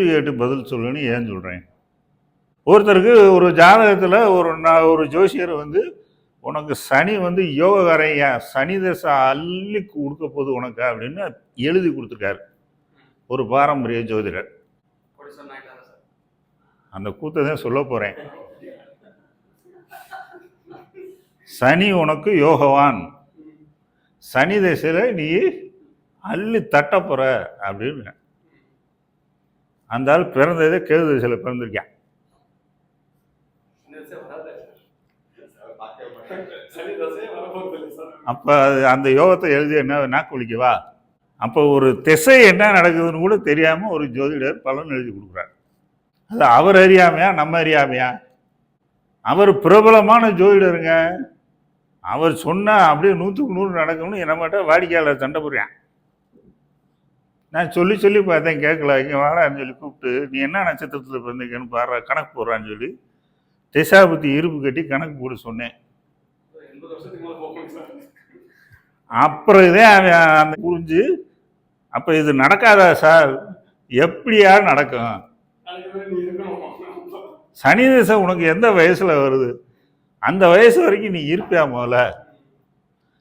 கேள்வி கேட்டு பதில் சொல்லுன்னு ஏன் சொல்கிறேன் ஒருத்தருக்கு ஒரு ஜாதகத்தில் ஒரு நான் ஒரு ஜோசியர் வந்து உனக்கு சனி வந்து யோகக்காரையா சனி தசை அள்ளி கொடுக்க போகுது உனக்கு? அப்படின்னு எழுதி கொடுத்துருக்காரு. ஒரு பாரம்பரிய ஜோதிடர். அந்த கூத்தை தான் சொல்ல போகிறேன் சனி உனக்கு யோகவான். சனி தசையில் நீ அள்ளி தட்ட போகிற அப்படின்னு. அந்த ஆள் பிறந்ததே கேது திசையில் பிறந்திருக்கேன் அப்போ அது அந்த யோகத்தை எழுதி என்ன நாக்கு வலிக்கவா அப்போ ஒரு திசை என்ன நடக்குதுன்னு கூட தெரியாமல் ஒரு ஜோதிடர் பலன் எழுதி கொடுக்குறாரு. அது அவர் அறியாமையா நம்ம அறியாமையா? அவர் பிரபலமான ஜோதிடருங்க. அவர் சொன்னால் அப்படியே நூற்றுக்கு நூறு நடக்கணும்னு என்ன மாட்டேன் வாடிக்கையாளர் சண்டை போடுறேன். நான் சொல்லி சொல்லி பார்த்தேன் கேட்கல. இங்கே வாடான்னு சொல்லி கூப்பிட்டு நீ என்ன நட்சத்திரத்தில் பிறந்தீங்கன்னு பாரு கணக்கு போடுறான்னு சொல்லி திசாபுத்தி இருப்பு கட்டி கணக்கு போட சொன்னேன். அப்புறம் இதே அவன் அந்த புரிஞ்சு அப்போ இது நடக்காதா சார்? எப்படியா நடக்கும்? சனி திசை உனக்கு எந்த வயசில் வருது? அந்த வயசு வரைக்கும் நீ இருப்பியா முதல்ல?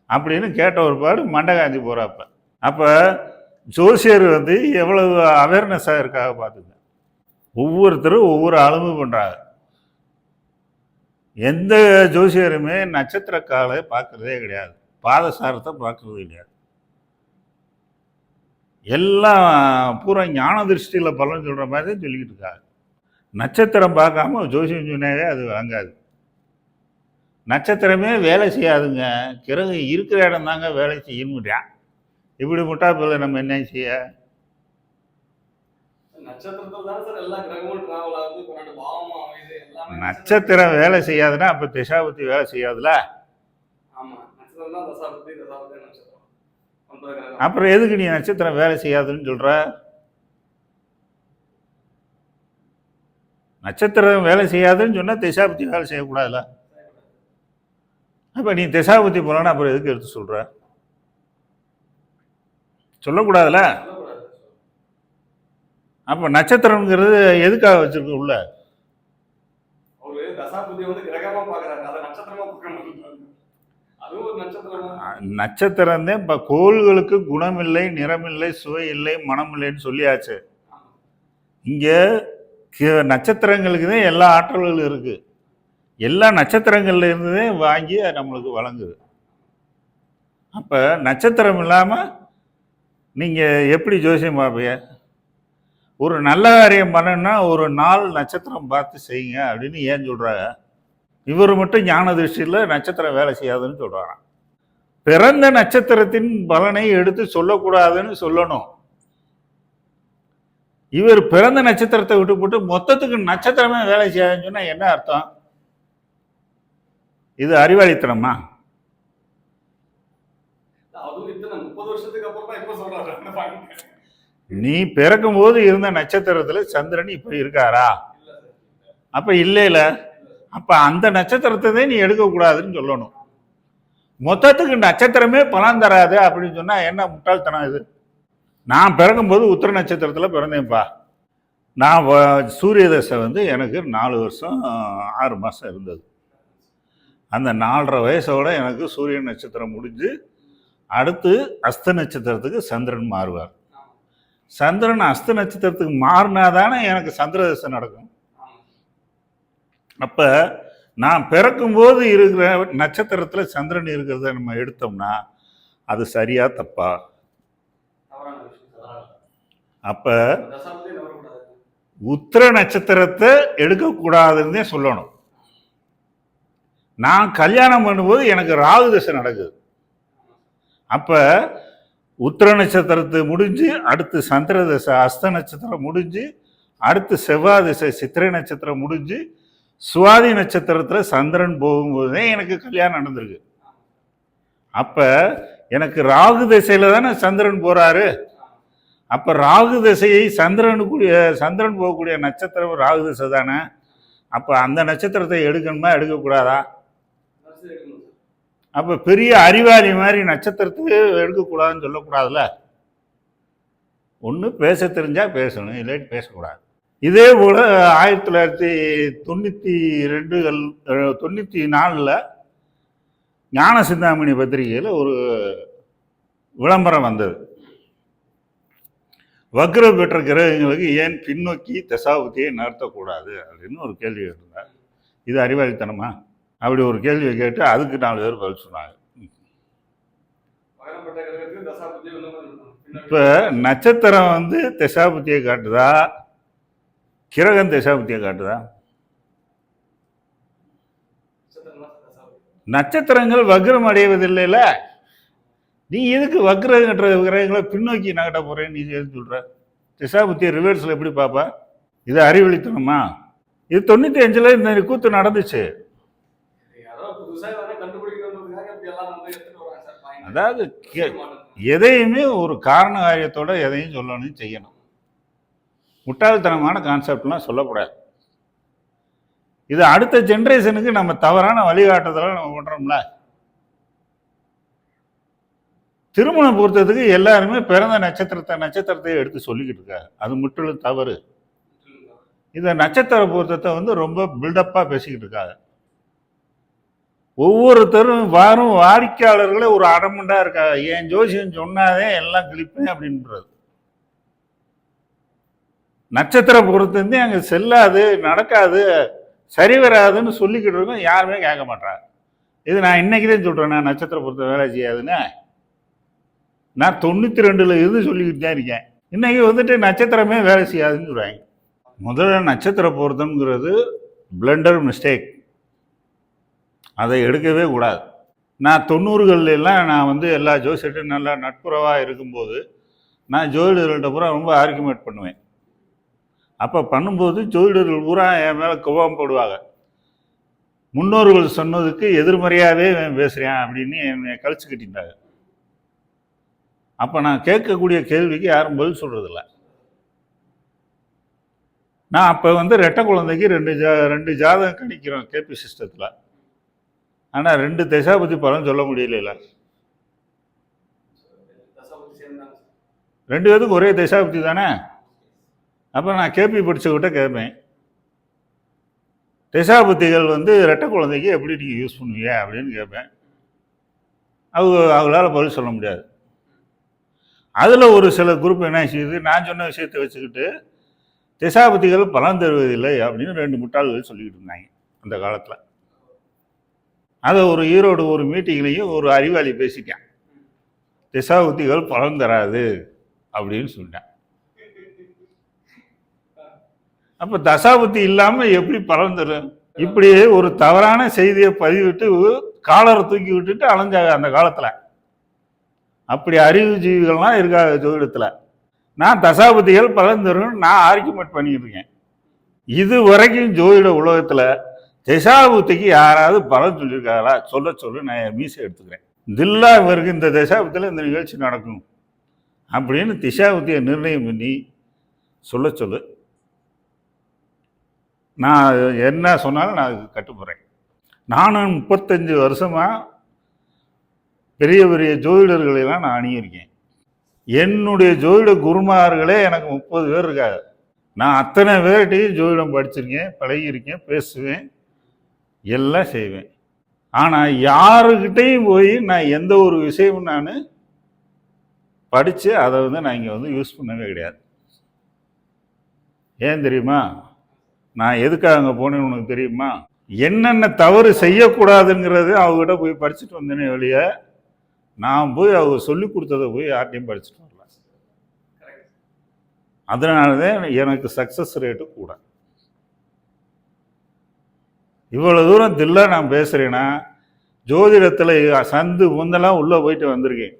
அப்படின்னு கேட்ட ஒரு பாடு மண்டை காஞ்சி போகிறாப்ப அப்போ ஜோசியர் வந்து எவ்வளவு அவேர்னஸாக இருக்காக பார்த்துங்க. ஒவ்வொருத்தரும் ஒவ்வொரு அளவு பண்ணுறாங்க எந்த ஜோசியருமே நட்சத்திர காலை பார்க்குறதே கிடையாது. பாதசாரத்தை பார்க்குறது கிடையாது. எல்லாம் பூரா ஞான திருஷ்டியில் பலன் சொல்கிற மாதிரி தான் சொல்லிக்கிட்டு இருக்காங்க. நட்சத்திரம் பார்க்காம ஜோசியம் சொன்னாவே அது வாங்காது. நட்சத்திரமே வேலை செய்யாதுங்க. கிரகம் இருக்கிற இடம் தாங்க வேலை செய்யணும்ட்டான் இப்படி முட்டாப்பில் நம்ம என்ன செய்ய? நட்சத்திரம் வேலை செய்யாதுன்னா அப்போ திசாபுத்தி வேலை செய்யாதுல அப்புறம் எதுக்கு நீ நட்சத்திரம் வேலை செய்யாதுன்னு சொல்ற? நட்சத்திரம் வேலை செய்யாதுன்னு சொன்னால் திசாபுத்தி வேலை செய்யக்கூடாதுல்ல? அப்போ நீ திசாபுத்தி போலன்னா அப்புறம் எதுக்கு எடுத்து சொல்ற? சொல்லக்கூடாதுல்ல சொல்லக்கூடாது அப்போ நட்சத்திரம்ங்கிறது எதுக்காக வச்சிருக்கு உள்ள? நட்சத்திரமா தான் இப்போ கோள்களுக்கு குணமில்லை நிறமில்லை சுவை இல்லை மனம் இல்லைன்னு சொல்லியாச்சு. இங்கே நட்சத்திரங்களுக்கு தான் எல்லா ஆற்றல்களும் இருக்கு. எல்லா நட்சத்திரங்கள்ல இருந்ததே வாங்கி நம்மளுக்கு வழங்குது. அப்போ நட்சத்திரம் இல்லாமல் நீங்கள் எப்படி ஜோசியம் பார்ப்பீங்க ஒரு நல்ல காரியம் பண்ணணும்னா ஒரு நாள் நட்சத்திரம் பார்த்து செய்யுங்க அப்படின்னு ஏன் சொல்கிறாங்க இவர் மட்டும் ஞான திருஷ்டியில் நட்சத்திரம் வேலை செய்யாதுன்னு சொல்கிறாராம் பிறந்த நட்சத்திரத்தின் பலனை எடுத்து சொல்லக்கூடாதுன்னு சொல்லணும். இவர் பிறந்த நட்சத்திரத்தை விட்டு போட்டு மொத்தத்துக்கு நட்சத்திரமே வேலை செய்யாதுன்னு சொன்னால் என்ன அர்த்தம்? இது அறிவாளித்தனமா அதுவும் இத்தனை முப்பது வருஷத்துக்கு அப்புறம் தான் இப்ப நீ பிறக்கும் போது இருந்த நட்சத்திரத்துல சந்திரன் இப்ப இருக்காரா? அப்ப இல்லைல. அப்ப அந்த நட்சத்திரத்தை நீ நீ எடுக்கக்கூடாதுன்னு சொல்லணும். மொத்தத்துக்கு நட்சத்திரமே பலன் தராது அப்படின்னு சொன்னா என்ன முட்டாள்தனம் இது? நான் பிறக்கும்போது உத்திர நட்சத்திரத்தில் பிறந்தேன்ப்பா. நான் சூரிய தசை வந்து எனக்கு நாலு வருஷம் ஆறு மாதம் இருந்தது. அந்த நாலரை வயசோட எனக்கு சூரிய நட்சத்திரம் முடிஞ்சு அடுத்து அஸ்த நட்சத்திரத்துக்கு சந்திரன் மாறுவார். சந்திரன் அஸ்த நட்சத்திரத்துக்கு மாறினா தானே எனக்கு சந்திர தசை நடக்கும். அப்போ நான் பிறக்கும்போது இருக்கிற நட்சத்திரத்தில் சந்திரன் இருக்கிறத நம்ம எடுத்தோம்னா அது சரியா தப்பா? அப்போ உத்திர நட்சத்திரத்தை எடுக்கக்கூடாதுன்னே சொல்லணும். நான் கல்யாணம் பண்ணும்போது எனக்கு ராகு தசை நடக்குது. அப்போ உத்திர நட்சத்திரத்தை முடிஞ்சு அடுத்து சந்திர தசை அஸ்த நட்சத்திரம் முடிஞ்சு அடுத்து செவ்வாய் திசை சித்திரை நட்சத்திரம் முடிஞ்சு சுவாதி நட்சத்திரத்தில் சந்திரன் போகும்போது தான் எனக்கு கல்யாணம் நடந்திருக்கு. அப்போ எனக்கு ராகு திசையில் தானே சந்திரன் போகிறாரு அப்போ ராகு திசையை சந்திரனுக்குரிய சந்திரன் போகக்கூடிய நட்சத்திரம் ராகு திசை தானே. அப்போ அந்த நட்சத்திரத்தை எடுக்கணுமா எடுக்கக்கூடாதா? அப்போ பெரிய அறிவாளி மாதிரி நட்சத்திரத்துக்கு எடுக்கக்கூடாதுன்னு சொல்லக்கூடாதுல்ல? ஒன்று பேச தெரிஞ்சால் பேசணும் இல்லாட்டி பேசக்கூடாது. இதே போல் ஆயிரத்தி தொள்ளாயிரத்தி தொண்ணூற்றி ரெண்டுகள் தொண்ணூற்றி நாலில் ஞான சிந்தாமணி பத்திரிகையில் ஒரு விளம்பரம் வந்தது. வக்ர பெற்ற கிரகங்களுக்கு ஏன் பின்னோக்கி தசாபுத்தியை நடத்தக்கூடாது அப்படின்னு ஒரு கேள்வி இருந்தார் இது அறிவாளித்தனமா? அப்படி ஒரு கேள்வியை கேட்டு அதுக்கு நாலு பேர் பதில் சொன்னாங்க. இப்போ நட்சத்திரம் வந்து தசாபுத்தியை காட்டுதா? கிரகம் தசாபுத்தியை காட்டுதா? நட்சத்திரங்கள் வக்ரம் அடைவதில்லைல. நீ எதுக்கு வக்ரங்கிற கிரகங்களை பின்னோக்கி நகட்ட போறேன்னு நீ எதுக்கு சொல்ற? திசாபுத்தியை ரிவர்ஸில் எப்படி பாப்பா இது அறிவழித்தனமா இது தொண்ணூற்றி அஞ்சில் இந்த கூத்து நடந்துச்சு யாரோ புதுசா எதனா கண்டுபிடிக்கணுன்றதுக்காக இப்படி எல்லாம் வந்து எடுத்துட்டு வராங்க சார் பாயிண்ட். அதாவது கே- எதையுமே ஒரு காரண காரியத்தோட எதையும் சொல்லணும் செய்யணும். முட்டாள்தனமான கான்செப்ட்லாம் சொல்லக்கூடாது. இது அடுத்த ஜென்ரேஷனுக்கு நம்ம தவறான வழிகாட்டுதலாம் நம்ம பண்ணுறோம்ல திருமண பொருத்தத்துக்கு எல்லாருமே பிறந்த நட்சத்திரத்தை நட்சத்திரத்தை எடுத்து சொல்லிக்கிட்டு இருக்காங்க. அது முற்றிலும் தவறு. இந்த நட்சத்திர பொருத்தத்தை வந்து ரொம்ப பில்டப்பாக பேசிக்கிட்டு இருக்காங்க. ஒவ்வொருத்தரும் வரும் வாடிக்கையாளர்களே ஒரு அடமுண்டா இருக்கா? என் ஜோசியம் சொன்னாதே எல்லாம் கிழிப்பேன் அப்படின்றது. நட்சத்திர பொருத்தம் அங்கே செல்லாது நடக்காது சரி வராதுன்னு சொல்லிக்கிட்டு இருக்கோம். யாருமே கேட்க மாட்டாங்க. இது நான் இன்னைக்கு தான் சொல்கிறேன் நான் நட்சத்திர பொறுத்த வேலை செய்யாதுன்னு. நான் தொண்ணூற்றி ரெண்டில் இருந்து சொல்லிக்கிட்டு தான் இருக்கேன். இன்னைக்கு வந்துட்டு நட்சத்திரமே வேலை செய்யாதுன்னு சொல்கிறாங்க முதல்ல நட்சத்திர பொருத்தம்ங்கிறது பிளண்டர் மிஸ்டேக் அதை எடுக்கவே கூடாது. நான் தொண்ணூறுகள்லாம் எல்லாம் நான் வந்து எல்லா ஜோசியர்ட்டும் நல்லா நட்புறவாக இருக்கும்போது நான் ஜோதிடர்கள்ட்ட பூரா ரொம்ப ஆர்குமெண்ட் பண்ணுவேன். அப்போ பண்ணும்போது ஜோதிடர்கள் பூரா என் மேலே கோபம் போடுவாங்க. முன்னோர்கள் சொன்னதுக்கு எதிர்மறையாகவே பேசுகிறேன் அப்படின்னு என்னை கழிச்சு கட்டிட்டாங்க. அப்போ நான் கேட்கக்கூடிய கேள்விக்கு யாரும் பதில் சொல்கிறதில்ல நான் அப்போ வந்து ரெட்டை குழந்தைக்கு ரெண்டு ஜா ரெண்டு ஜாதகம் கணிக்கிறோம் கேபி சிஸ்டத்தில். ஆனால் ரெண்டு தசாபதி பலன் சொல்ல முடியல ரெண்டு பேருக்கும் ஒரே தசாபதி தானே? அப்போ நான் கேபி படிச்சவகிட்ட கேட்பேன். தசாபுத்திகள் வந்து ரெட்டை குழந்தைக்கு எப்படி நீங்கள் யூஸ் பண்ணுவீங்க அப்படின்னு கேட்பேன். அவங்க அவங்களால பதில் சொல்ல முடியாது. அதில் ஒரு சில குரூப் என்ன செய்யுது? நான் சொன்ன விஷயத்தை வச்சுக்கிட்டு திசாபதிகள் பலன் தருவதில்லை அப்படின்னு ரெண்டு முட்டாள்கள் சொல்லிக்கிட்டு இருந்தாங்க அந்த காலத்தில். அதை ஒரு ஈரோடு ஒரு மீட்டிங்லேயும் ஒரு அறிவாளி பேசிட்டேன். திசாபுத்திகள் பலன் தராது அப்படின்னு சொல்லிட்டேன். அப்போ தசாபுத்தி இல்லாமல் எப்படி பலன் தரும்? இப்படி ஒரு தவறான செய்தியை பதிவிட்டு காலரை தூக்கி விட்டுட்டு அலைஞ்சாங்க அந்த காலத்தில். அப்படி அறிவு ஜீவிகள்லாம் இருக்காங்க ஜோதிடத்தில். நான் தசாபதிகள் பலன் தரும் நான் ஆர்குமெண்ட் பண்ணிட்டு இருக்கேன். இது வரைக்கும் ஜோதிட உலகத்தில் தசாபுத்திக்கு யாராவது பலன் சொல்லியிருக்காங்களா? சொல்ல சொல்லு நான் என் மீசை எடுத்துக்கிறேன். தில்லா இவருக்கு இந்த தசாபத்தில் இந்த நிகழ்ச்சி நடக்கும் அப்படின்னு திசாபுத்தியை நிர்ணயம் பண்ணி சொல்ல சொல்லு நான் என்ன சொன்னாலும் நான் அதுக்கு கட்டுப்படுறேன். நானும் முப்பத்தஞ்சு வருஷமாக பெரிய பெரிய ஜோதிடர்களெல்லாம் நான் அணியிருக்கேன் என்னுடைய ஜோதிட குருமார்களே எனக்கு முப்பது பேர் இருக்காது நான் அத்தனை பேர்கிட்டையும் ஜோதிடம் படிச்சிருக்கேன் பழகியிருக்கேன் பேசுவேன். எல்லாம் செய்வேன். ஆனால் யாருக்கிட்டையும் போய் நான் எந்த ஒரு விஷயமும் நான் படித்து அதை வந்து நான் இங்கே வந்து யூஸ் பண்ணவே கிடையாது. ஏன் தெரியுமா? நான் எதுக்காக அங்கே போனேன்னு உனக்கு தெரியுமா? என்னென்ன தவறு செய்யக்கூடாதுங்கிறது அவங்ககிட்ட போய் படிச்சுட்டு வந்தேனே வெளியே நான் போய் அவங்க சொல்லி கொடுத்ததை போய் யார்ட்டையும் படிச்சுட்டு வரல. அதனால தான் எனக்கு சக்ஸஸ் ரேட்டு கூட. இவ்வளோ தூரம் தில்லா நான் பேசுகிறேன்னா ஜோதிடத்தில் சந்து முந்தெல்லாம் உள்ளே போயிட்டு வந்திருக்கேன்.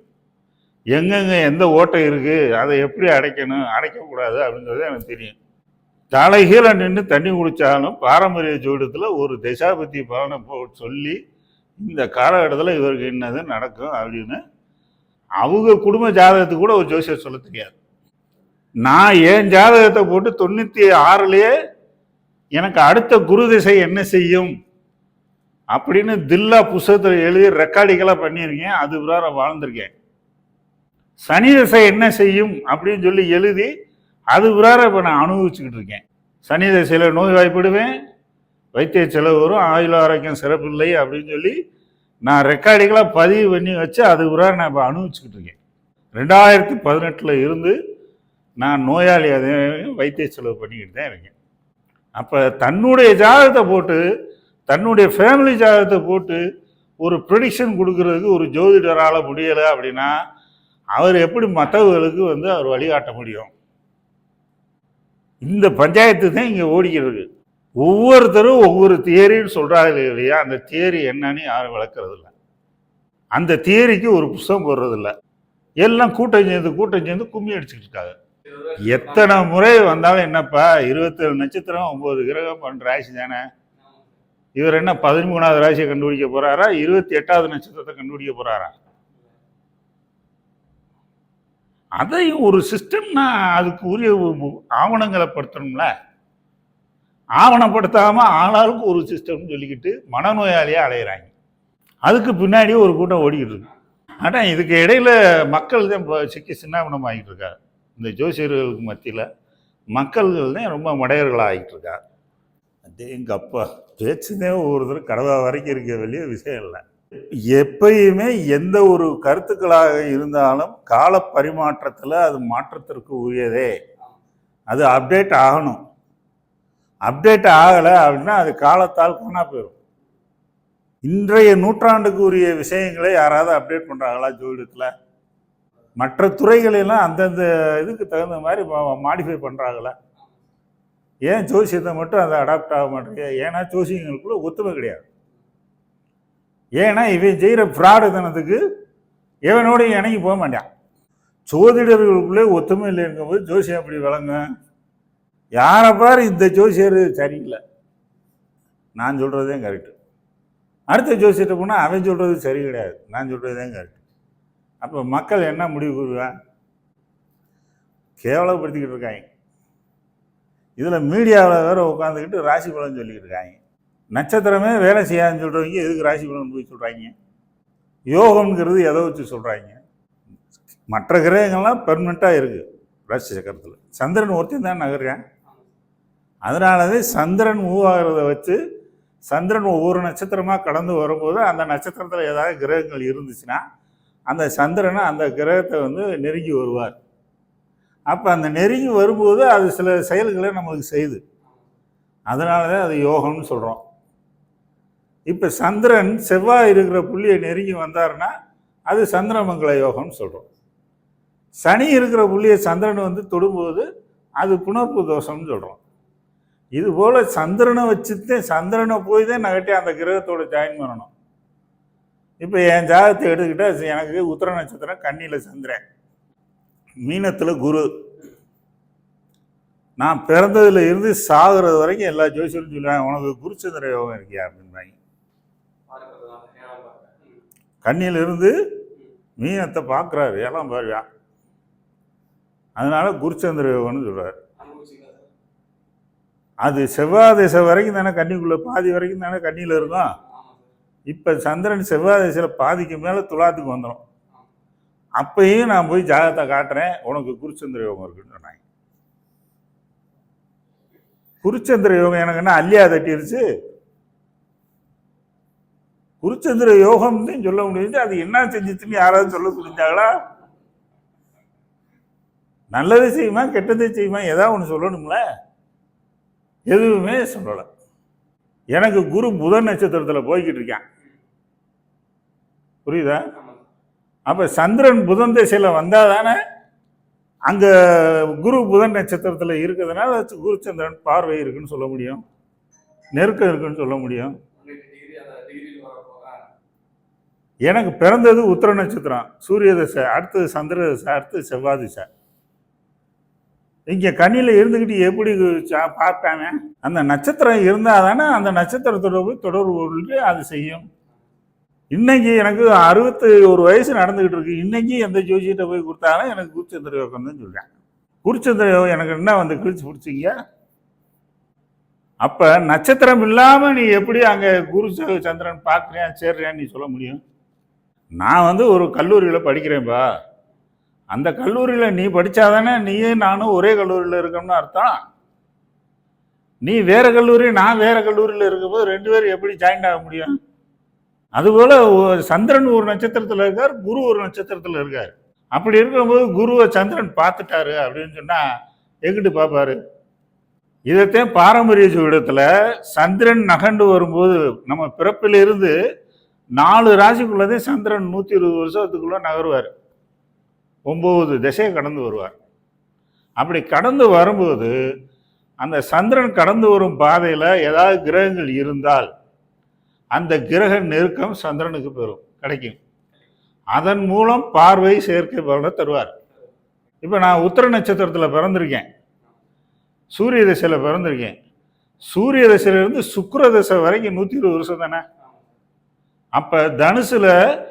எங்கெங்கே எந்த ஓட்டை இருக்குது அதை எப்படி அடைக்கணும் அடைக்கக்கூடாது அப்படிங்கிறது எனக்கு தெரியும். தலைகீழ நின்று தண்ணி குடித்தாலும் பாரம்பரிய ஜோதிடத்தில் ஒரு தசாபதி பலனை போ சொல்லி இந்த காலகட்டத்தில் இவருக்கு என்னது நடக்கும் அப்படின்னு அவங்க குடும்ப ஜாதகத்துக்கு கூட ஒரு ஜோசியர் சொல்ல தெரியாது. நான் என் ஜாதகத்தை போட்டு தொண்ணூற்றி ஆறுலேயே எனக்கு அடுத்த குரு திசை என்ன செய்யும்? அப்படின்னு தில்லா புஸ்தகத்தில் எழுதி ரெக்கார்டிங்கெல்லாம் பண்ணியிருக்கேன். அது பிரகாரம் வாழ்ந்திருக்கேன். சனி திசை என்ன செய்யும்? அப்படின்னு சொல்லி எழுதி அது விராற இப்போ நான் அனுபவிச்சுக்கிட்டு இருக்கேன். சனி திசையில் நோய்வாய்ப்படுவேன் வைத்திய செலவு வரும். ஆயுள் ஆரோக்கியம் சிறப்பில்லை அப்படின்னு சொல்லி நான் ரெக்கார்டிங்களாக பதிவு பண்ணி வச்சு அது விராற நான் இப்போ அனுபவிச்சுக்கிட்டு இருக்கேன். ரெண்டாயிரத்தி பதினெட்டில் இருந்து நான் நோயாளி அதே வைத்திய செலவு பண்ணிக்கிட்டு தான் இருக்கேன். அப்போ தன்னுடைய ஜாதகத்தை போட்டு தன்னுடைய ஃபேமிலி ஜாதகத்தை போட்டு ஒரு ப்ரெடிக்ஷன் கொடுக்கறதுக்கு ஒரு ஜோதிடரால் முடியலை அப்படின்னா அவர் எப்படி மற்றவர்களுக்கு வந்து அவர் வழிகாட்ட முடியும்? இந்த பஞ்சாயத்து தான் இங்கே ஓடிக்கிறது ஒவ்வொருத்தரும் ஒவ்வொரு தியரின்னு சொல்கிறாங்க இல்லையா அந்த தியரி என்னன்னு யாரும் விளக்குறது அந்த தியரிக்கு ஒரு புஸ்தகம் போடுறதில்ல. எல்லாம் கூட்டம் சேர்ந்து கூட்டம் சேர்ந்து கும்மி அடிச்சுக்கிட்டு இருக்காங்க. எத்தனை முறை வந்தாலும் என்னப்பா இருபத்தேழு நட்சத்திரம் ஒன்பது கிரகம் பன்னெண்டு ராசி தானே? இவர் என்ன பதிமூணாவது ராசியை கண்டுபிடிக்க போறாரா இருபத்தி எட்டாவது நட்சத்திரத்தை கண்டுபிடிக்க போறாரா? அதையும் ஒரு சிஸ்டம்னா அதுக்கு உரிய ஆவணங்களை படுத்தணும்ல. ஆவணப்படுத்தாம ஆளாளுக்கு ஒரு சிஸ்டம்னு சொல்லிக்கிட்டு மனநோயாளியாக அலையிறாங்க. அதுக்கு பின்னாடி ஒரு கூட்டம் ஓடிக்கிட்டு இருக்கு. ஆனால் இதுக்கு இடையில மக்கள் தான் சிக்கி சின்னாபனம் ஆகிட்டு இருக்காரு இந்த ஜோசியர்களுக்கு மத்தியில் மக்கள்கள் தான் ரொம்ப மடையர்களாக ஆகிட்டு இருக்காங்க. அதே எங்கள் அப்பா பேச்சுனே ஒவ்வொருத்தரும் கடவா வரைக்கும் இருக்க வேண்டிய விஷயம் இல்லை. எப்பயுமே எந்த ஒரு கருத்துக்களாக இருந்தாலும் கால பரிமாற்றத்தில் அது மாற்றத்திற்கு உரியதே. அது அப்டேட் ஆகணும். அப்டேட் ஆகலை அப்படின்னா அது காலத்தால் காணா போயிடும். இன்றைய நூற்றாண்டுக்கு உரிய விஷயங்களை யாராவது அப்டேட் பண்ணுறாங்களா ஜோதிடத்தில்? மற்ற துறைகளெல்லாம் அந்தந்த இதுக்கு தகுந்த மாதிரி மாடிஃபை பண்ணுறாங்கள ஏன் ஜோசியத்தை மட்டும் அதை அடாப்ட் ஆக மாட்டேங்க? ஏன்னா ஜோசியங்களுக்குள்ள ஒத்துமை கிடையாது. ஏன்னா இவன் செய்கிற ஃப்ராடுத்தனத்துக்கு இவனோட இணங்கி போக மாட்டான். ஜோதிடர்களுக்குள்ளே ஒத்துமை இல்லைங்கும்போது ஜோசியம் அப்படி விளங்க யாரை பாரு இந்த ஜோசியர் சரியில்லை. நான் சொல்கிறதே கரெக்டு அடுத்த ஜோசியத்தை போனால் அவன் சொல்கிறது சரி கிடையாது. நான் சொல்கிறது தான் அப்போ மக்கள் என்ன முடிவு கூறுவேன் கேவலப்படுத்திக்கிட்டு இருக்காங்க. இதில் மீடியாவில் வேற உட்காந்துக்கிட்டு ராசி பலன் சொல்லிக்கிட்டு இருக்காங்க. நட்சத்திரமே வேலை செய்யாதுன்னு சொல்கிறவங்க எதுக்கு ராசி பலன் போய் சொல்கிறாங்க யோகம்ங்கிறது எதை வச்சு சொல்கிறாங்க மற்ற கிரகங்கள்லாம் பெர்மனெண்ட்டாக இருக்குது ராசி சக்கரத்தில். சந்திரன் ஒருத்தையும் தான் நகர்றேன். அதனால தான் சந்திரன் மூவ் ஆகிறத வச்சு சந்திரன் ஒவ்வொரு நட்சத்திரமாக கடந்து வரும்போது அந்த நட்சத்திரத்தில் ஏதாவது கிரகங்கள் இருந்துச்சுன்னா அந்த சந்திரனை அந்த கிரகத்தை வந்து நெருங்கி வருவார். அப்போ அந்த நெருங்கி வரும்போது அது சில செயல்களை நம்மளுக்கு செய்யுது அதனால தான் அது யோகம்னு சொல்கிறோம் இப்போ சந்திரன் செவ்வாய் இருக்கிற புள்ளியை நெருங்கி வந்தாருன்னா அது சந்திரமங்கல யோகம்னு சொல்கிறோம் சனி இருக்கிற புள்ளியை சந்திரன் வந்து தொடும்போது அது புணர்ப்பு தோஷம்னு சொல்கிறோம் இது போல் சந்திரனை வச்சுட்டு சந்திரனை போய் தான் நகட்டி அந்த கிரகத்தோட ஜாயின் பண்ணணும். இப்போ என் ஜாதகத்தை எடுத்துக்கிட்டா எனக்கு உத்தர நட்சத்திரம் கண்ணியில் சந்திரன். மீனத்தில் குரு. நான் பிறந்ததுல இருந்து சாகுறது வரைக்கும் எல்லா ஜோசியரும் சொல்லுவாங்க உனக்கு குருச்சந்திர யோகம் இருக்கியா? அப்படின்றாங்க பார்க்கறதுனால, இருந்து மீனத்தை பார்க்குறாரு எல்லாம் பாருவியா அதனால குருச்சந்திர யோகம்னு சொல்கிறார் அது செவ்வாய் திசை வரைக்கும் தானே கண்ணிக்குள்ளே பாதி வரைக்கும் தானே கண்ணியில் இருக்கும் இப்போ சந்திரன் செவ்வாய் திசையில் பாதிக்கு மேலே துலாத்துக்கு வந்துடும் அப்பயும் நான் போய் ஜாதகத்தை காட்டுறேன். உனக்கு குருச்சந்திர யோகம் இருக்குன்னு சொன்னாங்க. குருச்சந்திர யோகம் எனக்கு என்ன அல்லியா தட்டிருச்சு? குருச்சந்திர யோகம்னு சொல்ல முடியுது. அது என்ன செஞ்சிச்சுன்னு யாராவது சொல்ல முடிஞ்சாங்களா நல்லது செய்யுமா கெட்டது செய்யுமா? ஏதாவது ஒன்று சொல்லணும்ல? எதுவுமே சொல்லலை. எனக்கு குரு புதன் நட்சத்திரத்தில் போய்கிட்டு இருக்கேன். புரியுதா? அப்போ சந்திரன் புதன் திசையில் வந்தால் தானே அங்கே குரு புதன் நட்சத்திரத்தில் இருக்கிறதுனால குரு சந்திரன் பார்வை இருக்குன்னு சொல்ல முடியும். நெருக்கம் இருக்குன்னு சொல்ல முடியும். எனக்கு பிறந்தது உத்திர நட்சத்திரம். சூரிய தசை அடுத்தது சந்திர தசை அடுத்தது செவ்வாய் திசை. இங்கே கண்ணியில் இருந்துக்கிட்டு எப்படி சா- பார்ப்பாங்க அந்த நட்சத்திரம் இருந்தால் தானே அந்த நட்சத்திரத்தோட போய் தொடர்பு அது செய்யும். இன்னைக்கு எனக்கு அறுபத்தி ஒரு வயசு நடந்துக்கிட்டு இருக்கு. இன்னைக்கு எந்த ஜோசியிட்ட போய் கொடுத்தாலும் எனக்கு குருச்சந்திர யோகம் தான் சொல்றேன். குருச்சந்திர யோகம் எனக்கு என்ன வந்து கிழிச்சு பிடிச்சிங்க? அப்ப நட்சத்திரம் இல்லாம நீ எப்படி அங்க குரு சந்திரன் பார்க்குறியா சேர்றியான்னு நீ சொல்ல முடியும்? நான் வந்து ஒரு கல்லூரியில் படிக்கிறேன்ப்பா அந்த கல்லூரியில் நீ படித்தாதானே நீயும் நானும் ஒரே கல்லூரியில் இருக்கோம்னு அர்த்தம். நீ வேற கல்லூரி நான் வேற கல்லூரியில் இருக்கும்போது ரெண்டு பேரும் எப்படி ஜாயின் ஆக முடியும்? அதுபோல் சந்திரன் ஒரு நட்சத்திரத்தில் இருக்கார் குரு ஒரு நட்சத்திரத்தில் இருக்கார். அப்படி இருக்கும்போது குருவை சந்திரன் பார்த்துட்டாரு அப்படின்னு சொன்னால் எங்கிட்டு பார்ப்பாரு? இதைத்தான் பாரம்பரிய ஜோதிடத்துல சந்திரன் நகண்டு வரும்போது நம்ம பிறப்பிலிருந்து நாலு ராசிக்குள்ளதே சந்திரன் நூற்றி இருபது வருஷத்துக்குள்ளே நகருவார். ஒம்பது திசையை கடந்து வருவார். அப்படி கடந்து வரும்போது அந்த சந்திரன் கடந்து வரும் பாதையில் ஏதாவது கிரகங்கள் இருந்தால் அந்த கிரக நெருக்கம் சந்திரனுக்கு பெறும் கிடைக்கும். அதன் மூலம் பார்வை செயற்கை பலனை தருவார். இப்போ நான் உத்தர நட்சத்திரத்தில் பிறந்திருக்கேன். சூரிய திசையில் பிறந்திருக்கேன். சூரிய திசையிலிருந்து சுக்கர திசை வரைக்கும் நூற்றி இருபது வருஷம் தானே? அப்போ தனுசில்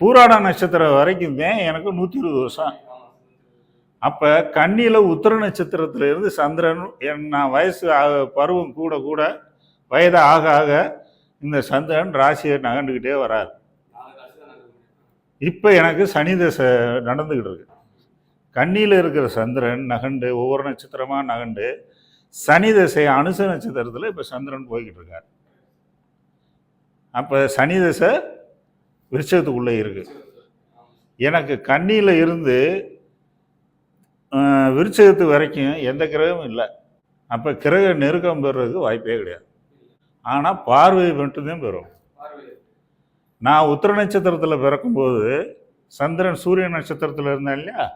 பூராட நட்சத்திரம் வரைக்கும் தான் எனக்கு நூற்றி இருபது வருஷம். அப்போ கண்ணியில் உத்தர நட்சத்திரத்துல இருந்து சந்திரன் என் நான் வயசு ஆக- பருவம் கூட கூட வயது ஆக ஆக இந்த சந்திரன் ராசியை நகண்டுக்கிட்டே வராது. இப்போ எனக்கு சனி தசை நடந்துக்கிட்டு இருக்கு. கன்னியில் இருக்கிற சந்திரன் நகண்டு ஒவ்வொரு நட்சத்திரமாக நகண்டு சனி தசை அனுச நட்சத்திரத்தில் இப்போ சந்திரன் போய்கிட்டு இருக்கார். அப்போ சனி தசை விருட்சத்துக்குள்ளே இருக்கு. எனக்கு கன்னியில் இருந்து அஹ், விருட்சகத்து வரைக்கும் எந்த கிரகமும் இல்லை. அப்போ கிரக நெருக்கம் பெறுறதுக்கு வாய்ப்பே கிடையாது. ஆனால் பார்வை மட்டும்தான் பெறும். நான் உத்திர நட்சத்திரத்தில் பிறக்கும்போது சந்திரன் சூரிய நட்சத்திரத்தில் இருந்தேன் இல்லையா?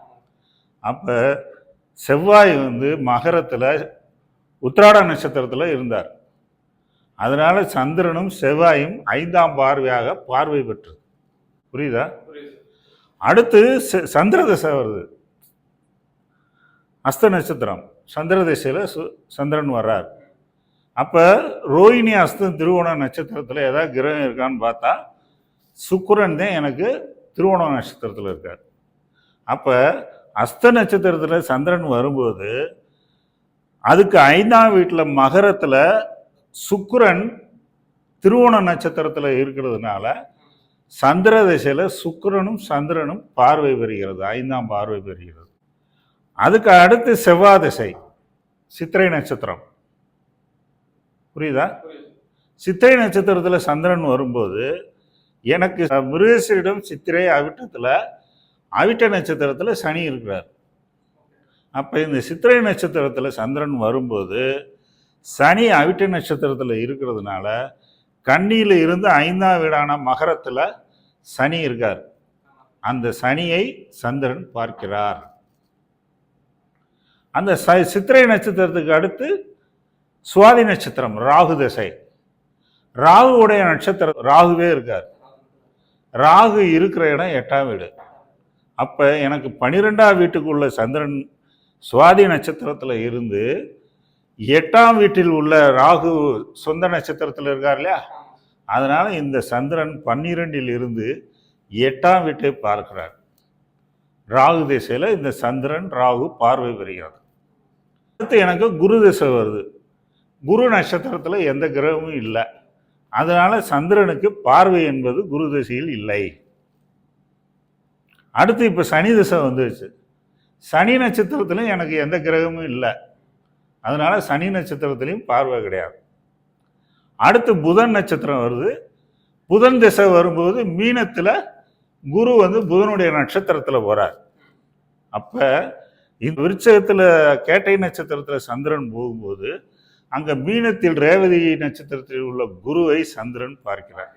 அப்போ செவ்வாய் வந்து மகரத்தில் உத்திராட நட்சத்திரத்தில் இருந்தார். அதனால் சந்திரனும் செவ்வாயும் ஐந்தாம் பார்வையாக பார்வை பெற்றது. புரியுதா? அடுத்து ச- சந்திர தசை வருது. அஸ்த நட்சத்திரம். சந்திர திசையில் சு சந்திரன் வர்றார். அப்போ ரோஹிணி அஸ்தம் திருவோண நட்சத்திரத்தில் ஏதாவது கிரகம் இருக்கான்னு பார்த்தா சுக்கரன் தான் எனக்கு திருவோண நட்சத்திரத்தில் இருக்கார். அப்போ அஸ்த நட்சத்திரத்தில் சந்திரன் வரும்போது அதுக்கு ஐந்தாம் வீட்டில் மகரத்தில் சுக்கிரன் திருவோண நட்சத்திரத்தில் இருக்கிறதுனால சந்திர திசையில் சுக்கரனும் சந்திரனும் பார்வை பெறுகிறது ஐந்தாம் பார்வை பெறுகிறது. அதுக்கு அடுத்து செவ்வாய் திசை சித்திரை நட்சத்திரம். புரியுதா? சித்திரை நட்சத்திரத்தில் சந்திரன் வரும்போது எனக்கு மிருகசீரிடம் சித்திரை அவிட்டத்தில் அவிட்ட நட்சத்திரத்தில் சனி இருக்கிறார். அப்போ இந்த சித்திரை நட்சத்திரத்தில் சந்திரன் வரும்போது சனி அவிட்ட நட்சத்திரத்தில் இருக்கிறதுனால கண்ணியில் இருந்து ஐந்தாம் வீடான மகரத்தில் சனி இருக்கார். அந்த சனியை சந்திரன் பார்க்கிறார். அந்த ச சித்திரை நட்சத்திரத்துக்கு அடுத்து சுவாதி நட்சத்திரம் ராகு திசை. ராகுவுடைய நட்சத்திரம் ராகுவே இருக்கார். ராகு இருக்கிற இடம் எட்டாம் வீடு. அப்போ எனக்கு பன்னிரெண்டாம் வீட்டுக்குள்ள சந்திரன் சுவாதி நட்சத்திரத்தில் இருந்து எட்டாம் வீட்டில் உள்ள ராகு சொந்த நட்சத்திரத்தில் இருக்கார் இல்லையா? அதனால் இந்த சந்திரன் பன்னிரெண்டில் இருந்து எட்டாம் வீட்டை பார்க்கிறார். ராகு திசையில் இந்த சந்திரன் ராகு பார்வை பெறுகிறது. அடுத்து எனக்கு குரு திசை வருது. குரு நட்சத்திரத்தில் எந்த கிரகமும் இல்லை. அதனால் சந்திரனுக்கு பார்வை என்பது குரு திசையில் இல்லை. அடுத்து இப்போ சனி திசை வந்துருச்சு. சனி நட்சத்திரத்திலையும் எனக்கு எந்த கிரகமும் இல்லை. அதனால் சனி நட்சத்திரத்திலையும் பார்வை கிடையாது. அடுத்து புதன் நட்சத்திரம் வருது. புதன் திசை வரும்போது மீனத்தில் குரு வந்து புதனுடைய நட்சத்திரத்தில் போகிறார் அப்போ இந்த விருச்சகத்தில் கேட்டை நட்சத்திரத்தில் சந்திரன் போகும்போது அங்கே மீனத்தில் ரேவதி நட்சத்திரத்தில் உள்ள குருவை சந்திரன் பார்க்கிறார்.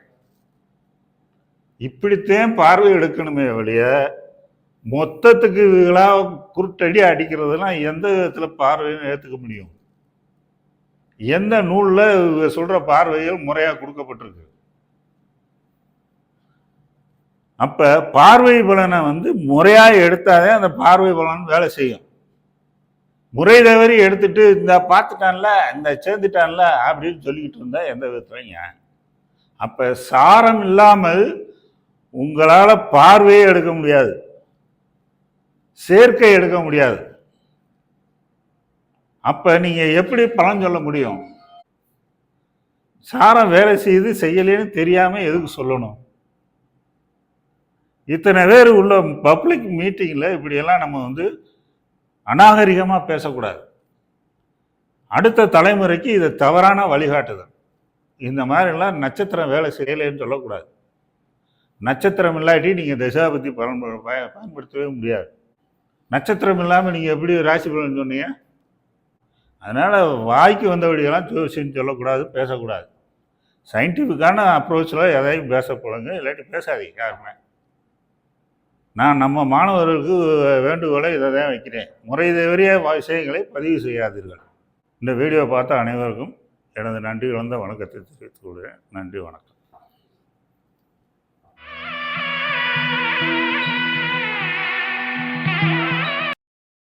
இப்படித்தான் பார்வை எடுக்கணுமே வழிய மொத்தத்துக்கு இவங்களா குருட்டடி அடிக்கிறதுலாம் எந்த விதத்தில் பார்வையும் ஏற்றுக்க முடியும்? எந்த நூலில் சொல்கிற பார்வைகள் முறையாக கொடுக்கப்பட்டிருக்கு? அப்போ பார்வை பலனை வந்து முறையாக எடுத்தாலே அந்த பார்வை பலன் வேலை செய்யும். முறை தவறி எடுத்துட்டு இந்த பார்த்துட்டான்ல இந்த சேர்ந்துட்டான்ல அப்படின்னு சொல்லிக்கிட்டு இருந்தா எந்த விதத்துலைங்க அப்போ சாரம் இல்லாமல் உங்களால் பார்வையே எடுக்க முடியாது. சேர்க்கை எடுக்க முடியாது. அப்ப நீங்க எப்படி பலன் சொல்ல முடியும்? சாரம் வேலை செய்து செய்யலேன்னு தெரியாம எதுக்கு சொல்லணும்? இத்தனை பேர் உள்ள பப்ளிக் மீட்டிங்கில் இப்படியெல்லாம் நம்ம வந்து அநாகரிகமாக பேசக்கூடாது. அடுத்த தலைமுறைக்கு இது தவறான வழிகாட்டுதல். இந்த மாதிரிலாம் நட்சத்திரம் வேலை செய்யலைன்னு சொல்லக்கூடாது. நட்சத்திரம் இல்லாட்டி நீங்கள் தசாபதி பலன் பய- பயன்படுத்தவே முடியாது. நட்சத்திரம் இல்லாமல் நீங்கள் எப்படி ராசி பலன் சொன்னீங்க? அதனால் வாய்க்கு வந்தபடியெல்லாம் ஜோசியம் சொல்லக்கூடாது பேசக்கூடாது. சயின்டிஃபிக்கான அப்ரோச்சில் எதையும் பேச இல்லாட்டி பேசாதீங்க யாருமே. நான் நம்ம மாணவர்களுக்கு வேண்டுகோளை இதை தான் வைக்கிறேன். முறை தவறிய விஷயங்களை பதிவு செய்யாதீர்கள். இந்த வீடியோ பார்த்த அனைவருக்கும் எனது நன்றி கலந்த வணக்கத்தை தெரிவித்துக் கொள்கிறேன். நன்றி வணக்கம்.